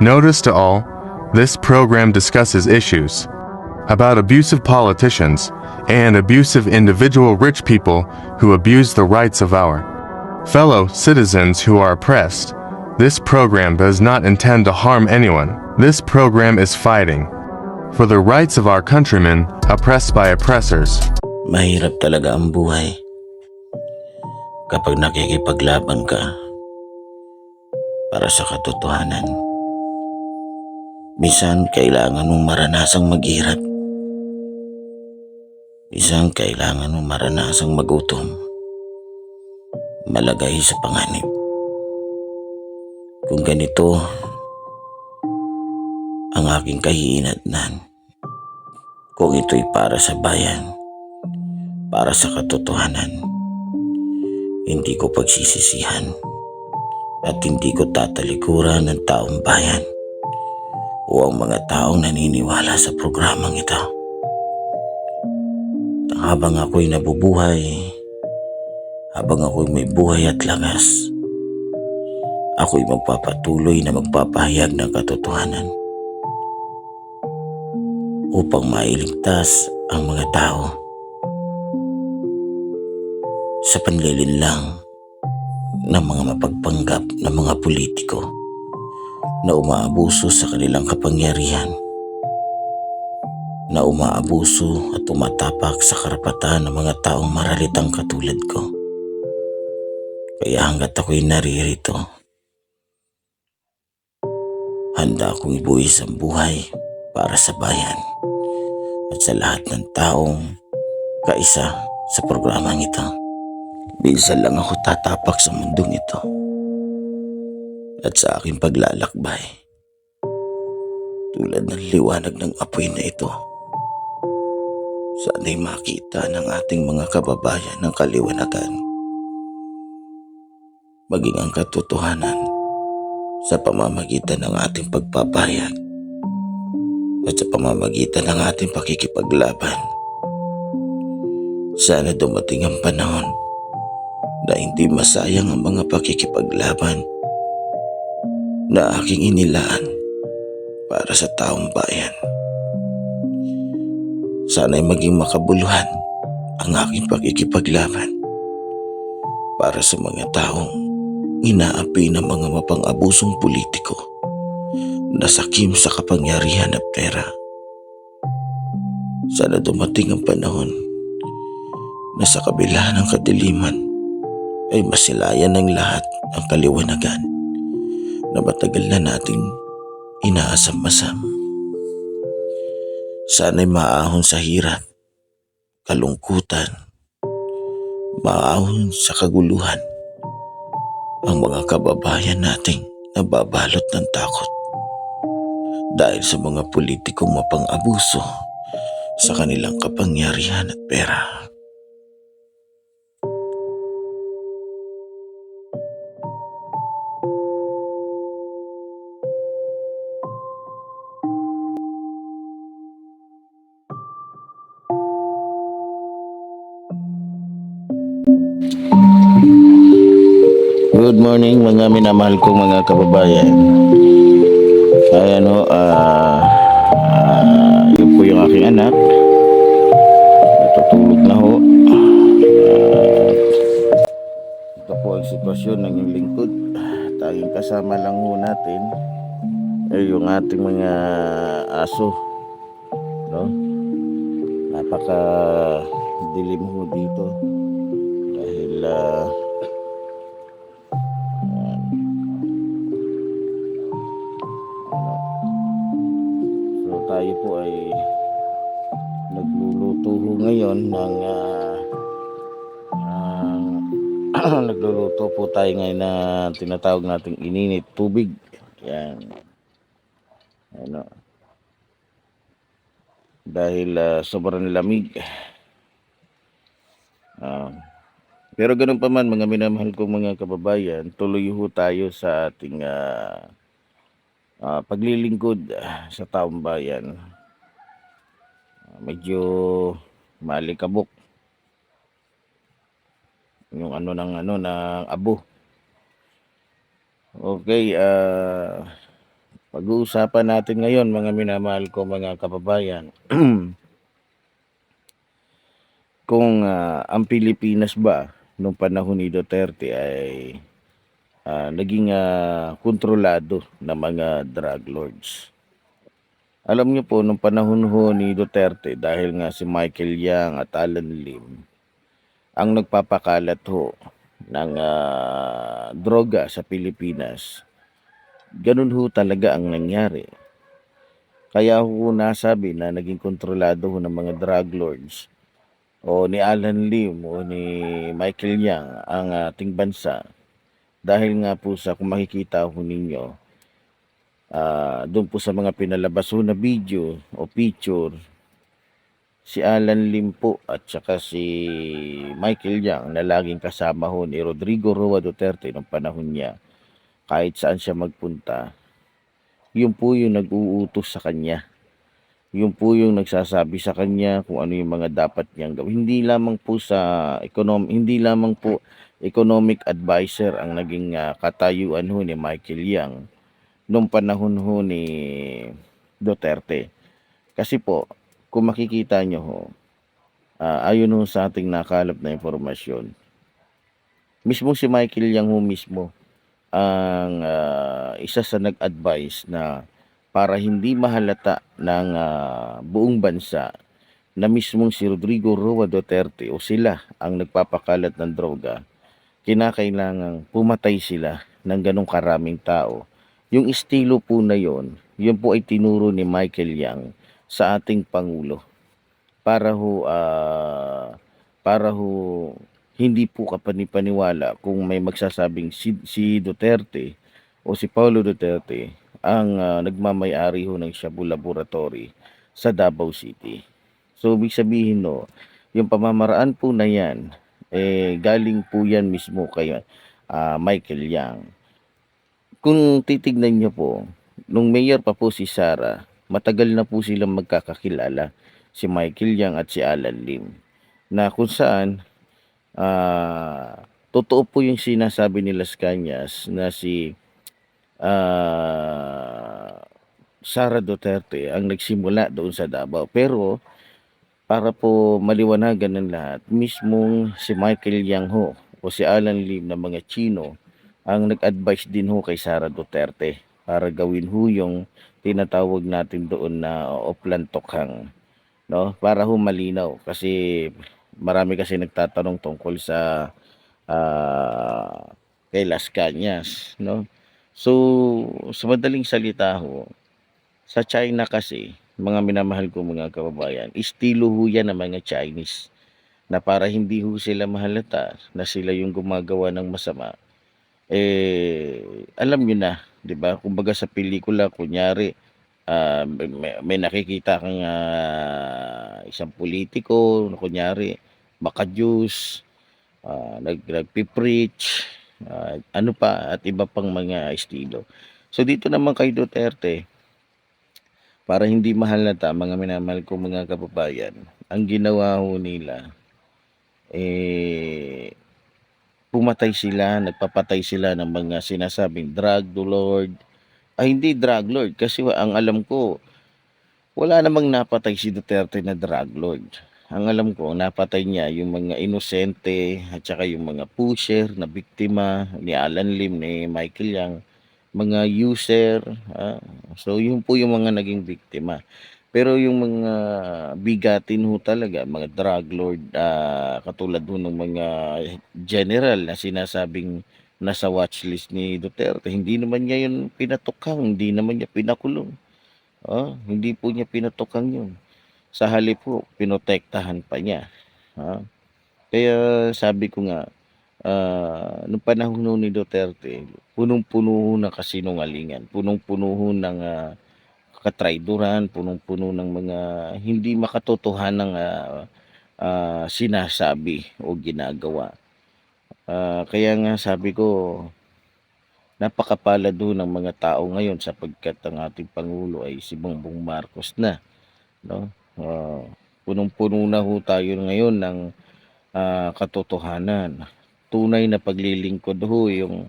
Notice to all, this program discusses issues about abusive politicians and abusive individual rich people who abuse the rights of our fellow citizens who are oppressed. This program does not intend to harm anyone. This program is fighting for the rights of our countrymen oppressed by oppressors. Mahirap talaga ang buhay kapag nakikipaglaban ka para sa katotohanan. Minsan kailangan mong maranasang maghirap. Minsan kailangan mong maranasang magutom. Malagay sa panganib. Kung ganito ang aking kahihinatnan, kung ito'y para sa bayan, para sa katotohanan. Hindi ko pagsisisihan at hindi ko tatalikuran ng taong bayan o ang mga taong naniniwala sa programang ito. Habang ako'y nabubuhay, habang ako'y may buhay at lakas, ako'y magpapatuloy na magpapahayag ng katotohanan upang mailigtas ang mga tao sa panlilinlang ng mga mapagpanggap na mga politiko na umaabuso sa kanilang kapangyarihan na umaabuso at umatapak sa karapatan ng mga taong maralitang katulad ko. Kaya hanggat ako'y naririto, handa akong ibuwis ang buhay para sa bayan at sa lahat ng taong kaisa sa programang ito. Minsan lang ako tatapak sa mundong ito at sa aking paglalakbay. Tulad ng liwanag ng apoy na ito. Sana'y makita ng ating mga kababayan ng kaliwanagan. Maging ang katotohanan sa pamamagitan ng ating pagpapayag at sa pamamagitan ng ating pakikipaglaban. Sana dumating ang panahon na hindi masayang ang mga pakikipaglaban na aking inilaan para sa taong bayan. Sana'y maging makabuluhan ang aking pakikipaglaban para sa mga taong inaapi ng mga mapang-abusong politiko na sakim sa kapangyarihan at pera. Sana dumating ang panahon na sa kabila ng kadiliman ay masilayan ng lahat ang kaliwanagan na matagal na nating inaasam-asam. Sana'y maahon sa hirap, kalungkutan, maahon sa kaguluhan ang mga kababayan nating nababalot ng takot dahil sa mga politikong mapang-abuso sa kanilang kapangyarihan at pera. Good morning mga minamahal kong mga kababayan. Ayan ho, ah, ah, yun po yung aking anak. Natutulog na ho. At ito po ang sitwasyon ng yung lingkod. Tanging kasama lang ho natin ay yung ating mga aso. No? Napaka dilim ho dito. Dahil ah, tayo po ay nagluluto ngayon ng ah, ah, nagluluto po tayo ngayon na tinatawag nating ininit tubig. Yan. Ano. Dahil ah, sobrang lamig. Ah, pero ganun pa man mga minamahal kong mga kababayan, tuloy ho tayo sa ating ah, ah, paglilingkod ah, sa taong bayan. Ah, medyo malikabok yung ano ng ano ng abo. Okay, ah Pag-uusapan natin ngayon mga minamahal ko mga kababayan. Kung ah, ang Pilipinas ba nung panahon ni Duterte ay ah, naging ah, kontrolado ng mga drug lords. Alam niyo po, nung panahon ho ni Duterte, dahil nga si Michael Yang at Alan Lim, ang nagpapakalat ho ng ah, droga sa Pilipinas, ganun ho talaga ang nangyari. Kaya ho nasabi na naging kontrolado ho ng mga drug lords o ni Alan Lim o ni Michael Yang ang ating bansa dahil nga po sa kung makikita ho ninyo ah doon po sa mga pinalabas ho na video o picture si Alan Lim po at saka si Michael Yang na laging kasama ho ni Rodrigo Roa Duterte nung panahon niya kahit saan siya magpunta yun po yung nag-uutos sa kanya yun po yung nagsasabi sa kanya kung ano yung mga dapat niyang gawin. Hindi lamang po sa economic, hindi lamang po economic advisor ang naging ah, katayuan ho ni Michael Yang nung panahon ho ni Duterte. Kasi po, kung makikita nyo ho, ah, ayon ho sa ating nakalap na informasyon, mismo si Michael Yang ho mismo ang ah, isa sa nag-advise na para hindi mahalata ng ah, buong bansa na mismong si Rodrigo Roa Duterte o sila ang nagpapakalat ng droga, kinakailangang pumatay sila ng ganong karaming tao. Yung estilo po na yon, yun po ay tinuro ni Michael Yang sa ating Pangulo para ho ah, para ho hindi po kapanipaniwala kung may magsasabing si, si Duterte o si Paulo Duterte ang ah, nagmamayari ho ng Shabu Laboratory sa Davao City. So, ibig sabihin no, yung pamamaraan po na yan, eh, galing po yan mismo kay ah, Michael Yang. Kung titignan niyo po, nung mayor pa po si Sara, matagal na po silang magkakakilala, si Michael Yang at si Alan Lim, na kung saan, ah, totoo po yung sinasabi ni Las Cañas na si ah, Sara Duterte ang nagsimula doon sa Davao. Pero para po maliwanagan ng lahat, mismong si Michael Yang ho o si Alan Lim na mga Chino ang nag-advise din ho kay Sara Duterte para gawin ho yung tinatawag natin doon na oplantokhang no? Para ho malinaw kasi marami kasi nagtatanong tungkol sa ah, kay Las Cañas no? So sa madaling salita ho sa China kasi mga minamahal ko mga kababayan estilo ho yan ng mga Chinese na para hindi ho sila mahalata na sila yung gumagawa ng masama. Eh alam nyo na 'di ba? Kumbaga sa pelikula kunyari ah, may, may- nakikita kang ah, isang politiko kunyari maka-juice ah, nag nagpi-preach ah, ano pa at iba pang mga estilo. So dito naman kay Duterte para hindi mahalata mga minamahal ko mga kababayan ang ginawa ho nila eh pumatay sila, nagpapatay sila ng mga sinasabing drug lord. Ay hindi drug lord kasi ang alam ko wala namang napatay si Duterte na drug lord. Ang alam ko, ang napatay niya yung mga inosente at saka yung mga pusher na biktima ni Alan Lim, ni Michael Yang, mga user. so yun po yung mga naging biktima. Pero yung mga bigatin ho talaga, mga drug lord, ah, katulad ho ng mga general na sinasabing nasa watchlist ni Duterte, hindi naman niya yun pinatukhang, hindi naman niya pinakulong. Oh, hindi po niya pinatukhang yun. Sa halip po, pinotektahan pa niya. Ah, Kaya sabi ko nga, ah, nung panahon ho ni Duterte, punong-puno ng kasinungalingan, punong-puno ng ah, katrayduran, punong-puno ng mga hindi makatotohanang ah, ah, sinasabi o ginagawa. Ah, kaya nga sabi ko, napakapalad ho ng mga tao ngayon sapagkat ang ating Pangulo ay si Bongbong Marcos na. No? Ah, punong-puno na ho tayo ngayon ng ah, katotohanan. Tunay na paglilingkod ho yung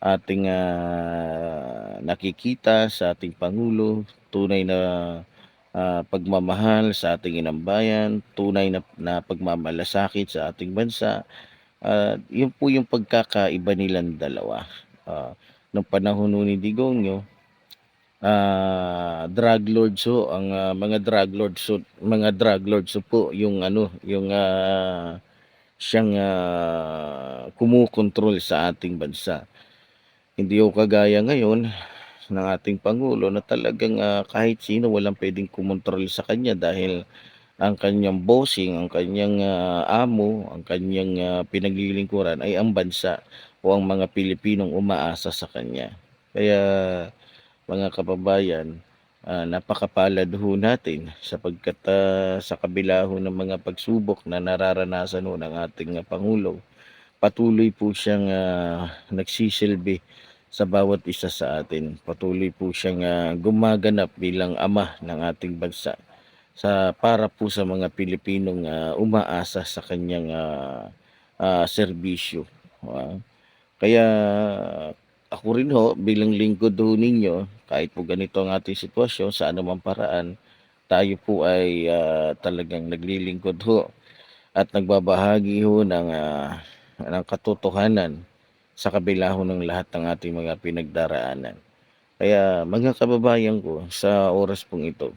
ating ah, nakikita sa ating Pangulo, tunay na ah, pagmamahal sa ating inambayan, tunay na, na pagmamalasakit sa ating bansa. At yun po yung pagkakaiba nilang dalawa. Ah, nung panahon ni Digongyo, ah drug lords ho, ang ah, mga drug lords ho, mga drug lords ho po yung ano, yung ah, siyang ah, kumukontrol sa ating bansa. Hindi ho kagaya ngayon ng ating Pangulo na talagang ah, kahit sino walang pwedeng kumontrol sa kanya dahil ang kanyang bossing, ang kanyang ah, amo, ang kanyang ah, pinaglilingkuran ay ang bansa o ang mga Pilipinong umaasa sa kanya. Kaya mga kababayan, ah, napakapalad ho natin sapagkat ah, sa kabila ho ng mga pagsubok na nararanasan ho ng ating ah, Pangulo, patuloy po siyang ah, nagsisilbi sa bawat isa sa atin. Patuloy po siyang ah, gumaganap bilang ama ng ating bansa sa para po sa mga Pilipinong ah, umaasa sa kanyang ah, ah, serbisyo. Ah, kaya ako rin ho bilang lingkod ho ninyo kahit po ganito ang ating sitwasyon sa anumang paraan tayo po ay ah, talagang naglilingkod ho at nagbabahagi ho ng, ah, ng katotohanan sa kabila ho ng lahat ng ating mga pinagdaraanan. Kaya mga kababayan ko sa oras pong ito,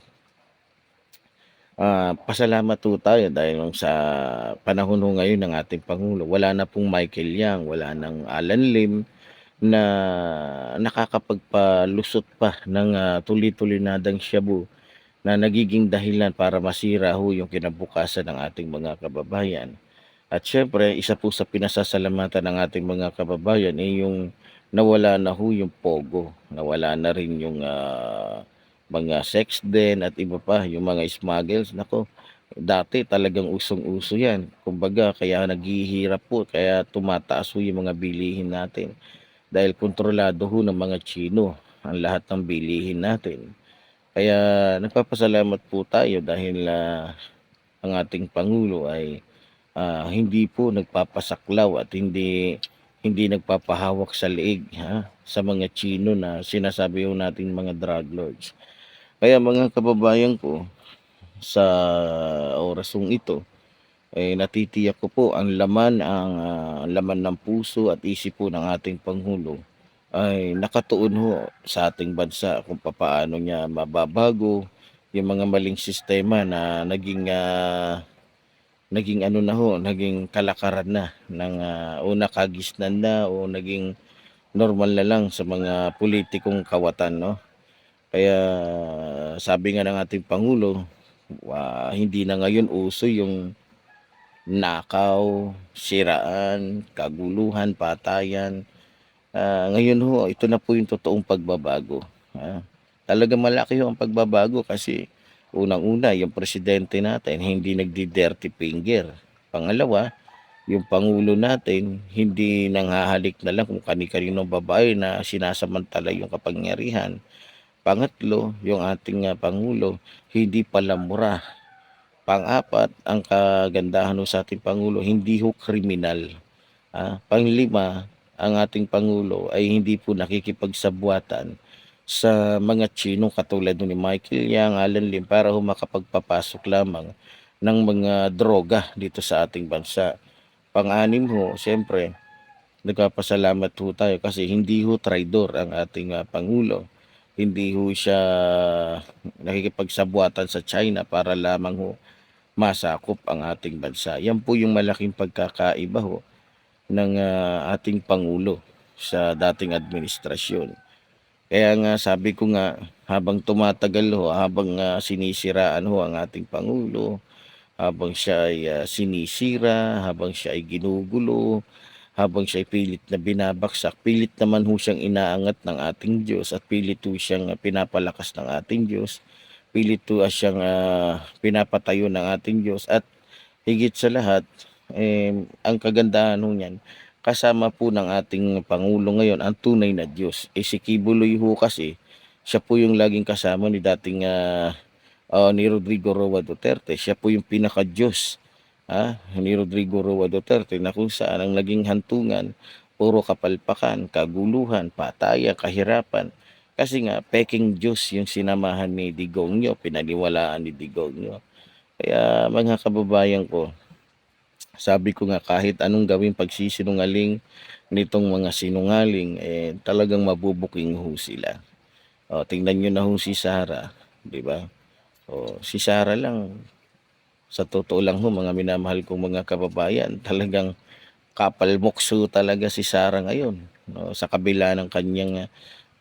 ah, pasalamat po tayo dahil sa panahon ho ngayon ng ating Pangulo, wala na pong Michael Yang, wala nang Alan Lim na nakakapagpalusot pa ng ah, tuloy-tuloy-nadang shabu na nagiging dahilan para masira ho yung kinabukasan ng ating mga kababayan. At syempre, isa po sa pinasasalamatan ng ating mga kababayan ay yung nawala na ho yung pogo, nawala na rin yung ah, mga sex den at iba pa, yung mga smuggles. Nako, dati talagang usong-uso yan. Kumbaga, kaya naghihirap po, kaya tumataas ho yung mga bilihin natin. Dahil kontrolado ho ng mga Chino ang lahat ng bilihin natin. Kaya nagpapasalamat po tayo dahil ah, ang ating Pangulo ay ah, hindi po nagpapasaklaw at hindi hindi nagpapahawak sa leeg ha, sa mga Chino na sinasabi ho natin mga drug lords. Kaya mga kababayan ko, sa orasong ito, eh, natitiyak ko po ang laman, ang ah, laman ng puso at isip po ng ating Pangulo ay nakatuon ho sa ating bansa kung papaano niya mababago yung mga maling sistema na naging ah, naging ano na ho, naging kalakaran na ng ah, o nakagisnan na o naging normal na lang sa mga politikong kawatan no. Kaya sabi nga ng ating Pangulo, wa- hindi na ngayon uso yung nakaw, siraan, kaguluhan, patayan. Ah, ngayon ho, ito na po yung totoong pagbabago. Ah, talaga malaki ho ang pagbabago kasi unang-una, yung presidente natin hindi nagdi-dirty finger. Pangalawa, yung pangulo natin hindi nanghahalik na lang kung kani-kaninong babae na sinasamantala yung kapangyarihan. Pangatlo, yung ating ah, pangulo hindi palamura. Pang-apat, ang kagandahan ho sa ating pangulo hindi ho kriminal. Ah, panglima, ang ating pangulo ay hindi po nakikipagsabuatan sa mga Chino katulad ni Michael Yang, Alan Lim para ho makapagpapasok lamang ng mga droga dito sa ating bansa. Pang-anim ho, siyempre, nagpapasalamat ho tayo kasi hindi ho traidor ang ating ah, Pangulo. Hindi ho siya nakikipagsabuatan sa China para lamang ho masakop ang ating bansa. Yan po yung malaking pagkakaiba ho ng ah, ating Pangulo sa dating administrasyon. Kaya nga sabi ko nga habang tumatagal ho, habang ah, sinisiraan ho ang ating Pangulo, habang siya ay ah, sinisira, habang siya ay ginugulo, habang siya ay pilit na binabaksak, pilit naman ho siyang inaangat ng ating Diyos at pilit ho siyang pinapalakas ng ating Diyos, pilit ah, siyang ah, pinapatayo ng ating Diyos at higit sa lahat, eh, ang kagandahan ho niyan, kasama po ng ating Pangulo ngayon ang tunay na Diyos. Eh si Kibuloy ho kasi, siya po yung laging kasama ni dating ah, ah, ni Rodrigo Roa Duterte. Siya po yung pinaka-Diyos ah, ni Rodrigo Roa Duterte na kung saan ang naging hantungan puro kapalpakan, kaguluhan, patayan, kahirapan. Kasi nga, peking Diyos yung sinamahan ni Digongyo, pinaniwalaan ni Digongyo. Kaya mga kababayan ko, sabi ko nga kahit anong gawing pagsisinungaling nitong mga sinungaling, eh, talagang mabubuking ho sila. O, tingnan nyo na ho si Sarah, di ba? O, si Sarah lang, sa totoo lang ho, mga minamahal kong mga kababayan, talagang kapalmokso talaga si Sarah ngayon. No? Sa kabila ng kanyang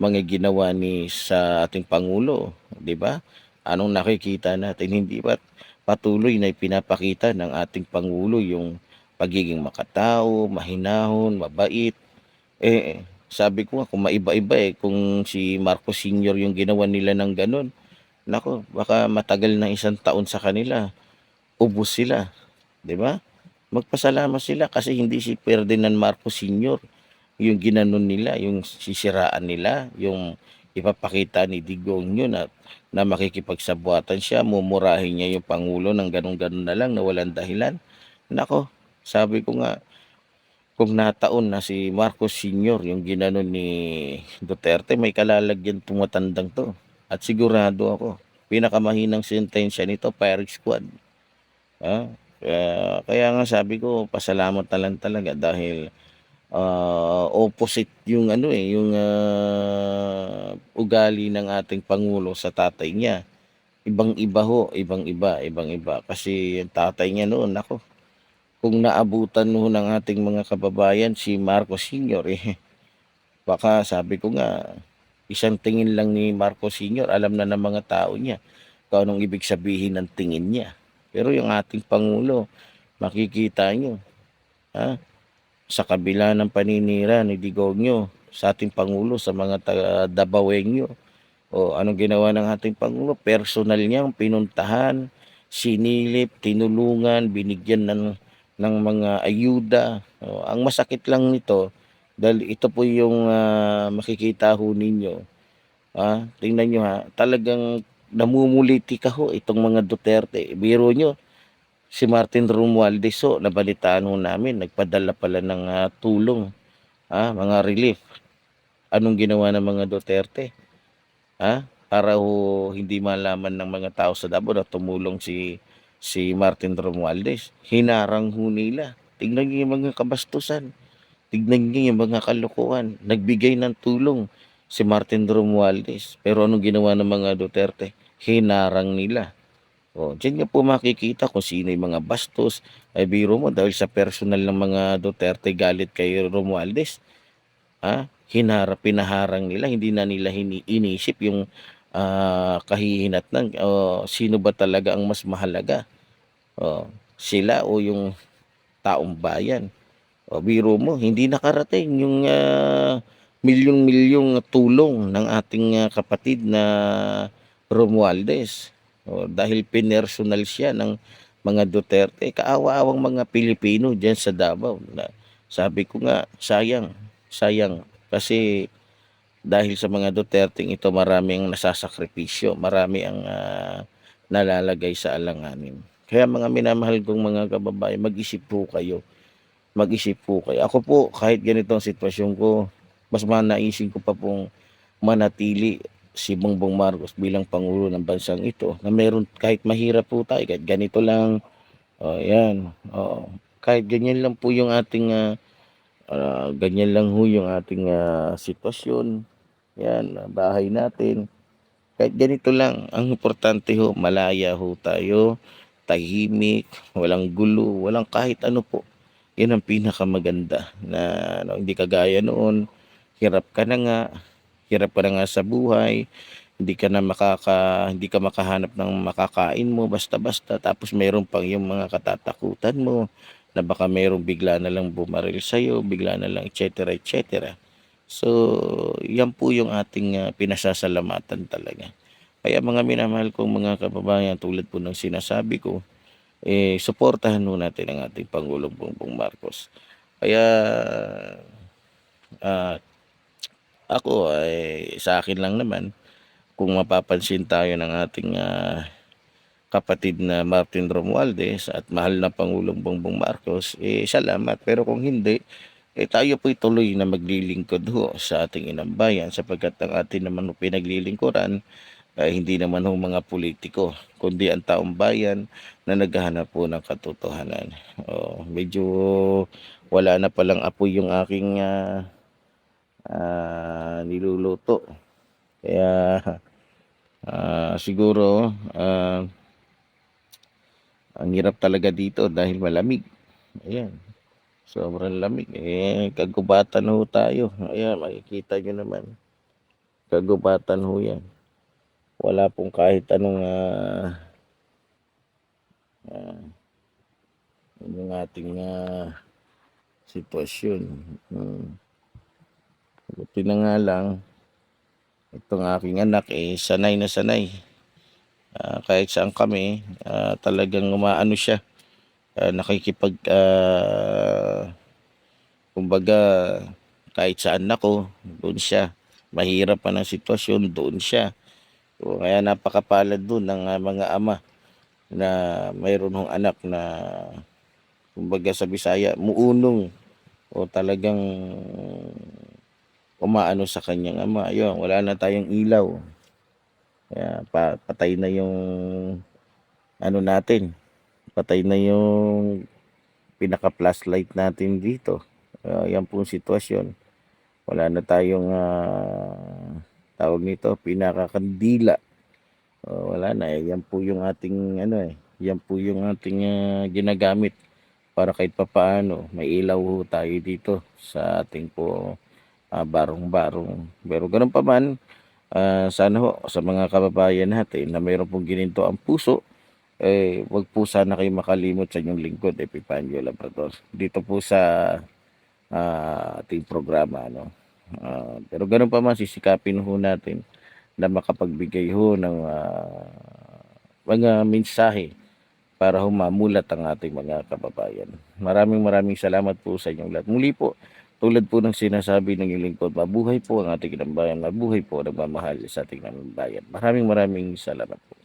mga ginawa ni sa ating Pangulo, di ba? Anong nakikita natin? Hindi ba patuloy na ipinapakita ng ating Pangulo yung pagiging makatao, mahinahon, mabait. Eh, sabi ko nga, kung maiba-iba eh, kung si Marcos Sr. yung ginawa nila ng ganun, nako, baka matagal na isang taon sa kanila, ubus sila. Di ba? Magpasalamat sila kasi hindi si Ferdinand Marcos Sr. yung ginanon nila, yung sisiraan nila, yung ipapakita ni Digong yun na, na makikipagsabuatan siya, mumurahin niya yung Pangulo ng ganun-ganun na lang na walang dahilan. Nako, sabi ko nga, kung nataon na si Marcos Sr. yung ginanon ni Duterte, may kalalagyan tumatandang to. At sigurado ako, pinakamahinang sentensya nito, firing squad. Ah, kaya, kaya nga sabi ko, pasalamat na lang talaga dahil ah, opposite yung ano eh, yung ah, ugali ng ating Pangulo sa tatay niya. Ibang-iba ho, ibang-iba, ibang-iba. Kasi yung tatay niya noon, ako, kung naabutan ho ng ating mga kababayan si Marcos Sr. eh, baka sabi ko nga, isang tingin lang ni Marcos Sr. alam na ng mga tao niya kung anong ibig sabihin ng tingin niya. Pero yung ating Pangulo, makikita nyo, ha? Sa kabila ng paninira ni Digongyo sa ating Pangulo, sa mga Dabawenyo, o anong ginawa ng ating Pangulo? Personal niyang pinuntahan, sinilip, tinulungan, binigyan ng, ng mga ayuda. O, ang masakit lang nito, dahil ito po yung ah, makikita ho ninyo. Ah, tingnan nyo ha, talagang namumuliti ka ho itong mga Duterte. Biro nyo, si Martin Romualdez ho, nabalitaan ho namin, nagpadala pala ng ah, tulong, ah, mga relief. Anong ginawa ng mga Duterte? Ha? Para ho hindi malaman ng mga tao sa Davao na tumulong si si Martin Romualdez. Hinarang ho nila. Tingnan niyo yung mga kabastusan. Tignan niyo yung mga kalokohan. Nagbigay ng tulong si Martin Romualdez. Pero anong ginawa ng mga Duterte? Hinarang nila. O, dyan niyo po makikita kung sino yung mga bastos. Ay biro mo dahil sa personal ng mga Duterte galit kay Romualdez. Ha? Hinarap, pinaharang nila. Hindi na nila hini, inisip yung ah, kahihinat ng sino ba talaga ang mas mahalaga. O, sila o yung taong bayan. O, biro mo, hindi nakarating yung ah, milyong-milyong tulong ng ating ah, kapatid na Romualdez. O, dahil pinersonal siya ng mga Duterte, kaawa-awang mga Pilipino diyan sa Davao. Na, sabi ko nga, sayang, sayang. Kasi dahil sa mga Duterte ito, maraming nasasakripisyo, marami ang ah, nalalagay sa alanganin. Kaya mga minamahal kong mga kababayan, mag-isip po kayo. Mag-isip po kayo. Ako po, kahit ganito ang sitwasyon ko, mas manaisin ko pa pong manatili si Bongbong Marcos bilang Pangulo ng bansang ito na meron kahit mahirap po tayo, kahit ganito lang, oh, yan, oh, kahit ganyan lang po yung ating, ah, ah, ganyan lang ho yung ating ah, sitwasyon, yan, ah, bahay natin, kahit ganito lang, ang importante ho, malaya ho tayo, tahimik, walang gulo, walang kahit ano po. Yan ang pinakamaganda na ano, hindi kagaya noon, hirap ka na nga, hirap ka na nga sa buhay, hindi ka na makaka hindi ka makahanap ng makakain mo basta-basta tapos meron pang yung mga katatakutan mo na baka meron bigla na lang bumaril sa iyo, bigla na lang etc. etc. So, yan po yung ating ah, pinasasalamatan talaga. Kaya mga minamahal kong mga kababayan tulad po ng sinasabi ko, eh, suportahan ho natin ang ating Pangulong Bongbong Marcos. Kaya, ah, ako ay sa akin lang naman, kung mapapansin tayo ng ating ah, kapatid na Martin Romualdez at mahal na Pangulong Bongbong Marcos, eh salamat. Pero kung hindi, eh tayo po'y tuloy na maglilingkod ho sa ating inang bayan sapagkat ang atin naman ho pinaglilingkuran ay hindi naman ho mga politiko kundi ang taong bayan na naghahanap po ng katotohanan. Oh, medyo wala na palang apoy yung aking ah, ah, niluluto. Kaya ah, siguro ah, ang hirap talaga dito dahil malamig. Ayan. Sobrang lamig. Eh, kagubatan ho tayo. Ayan, makikita nyo naman. Kagubatan ho yan. Wala pong kahit anong ah, ah, yung ating ah, sitwasyon. Hmm. Buti na nga lang, itong aking anak eh, sanay na sanay. Ah, kahit saan kami, ah, talagang umaano siya. Ah, nakikipag, ah, kumbaga, kahit saan ako, doon siya. Mahirap pa ng sitwasyon, doon siya. So, kaya napakapalad doon ng ah, mga ama na mayroon hong anak na kumbaga sa Bisaya, muunong o talagang umaano sa kanyang ama. Ayun, wala na tayong ilaw. Kaya pa, patay na yung ano natin. Patay na yung pinaka flashlight natin dito. Uh, yan pong sitwasyon. Wala na tayong ah, tawag nito, pinakakandila. Uh, wala na eh. Yan po yung ating ano eh. Yan po yung ating ah, ginagamit para kahit papaano may ilaw tayo dito sa ating po ah, barong-barong. Pero ganun pa man, ah, sana ho sa mga kababayan natin na mayroon pong gininto ang puso, eh, wag po sana kayo makalimot sa inyong lingkod, Epipanyo Labrador. Dito po sa ah, ating programa. No? Ah, pero ganun pa man, sisikapin ho natin na makapagbigay ho ng ah, mga mensahe para humamulat ang ating mga kababayan. Maraming maraming salamat po sa inyong lahat. Muli po, tulad po ng sinasabi ng lingkod, mabuhay po ang ating bayan, mabuhay po ang nagmamahal sa ating bayan. Maraming maraming salamat po.